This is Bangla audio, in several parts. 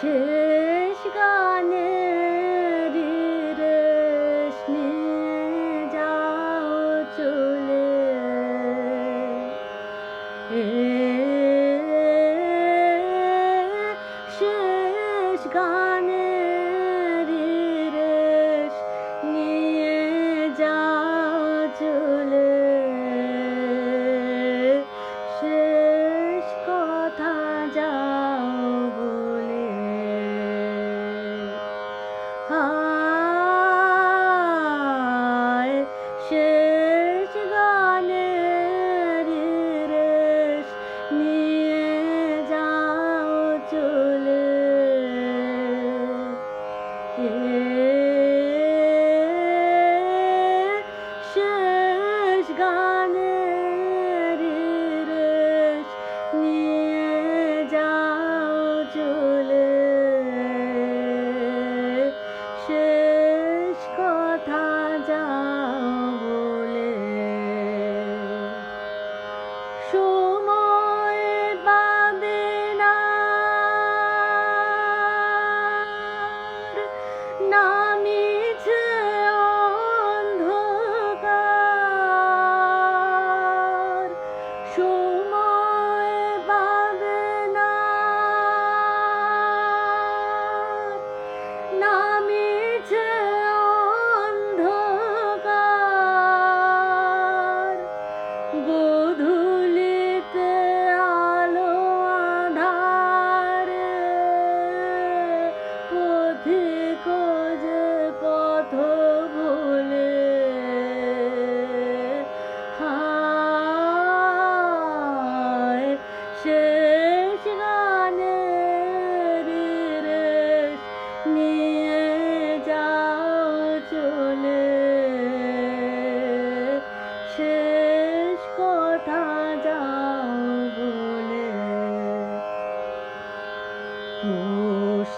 শেষ গানে রেশ নিয়ে যাও চলে। শেষ গানের Ah.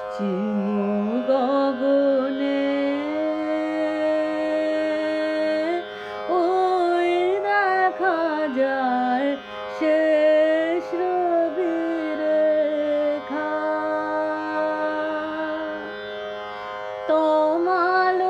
পশ্চিম গগনে ওই দেখা যায় শেষ রবিরেখা তোমালো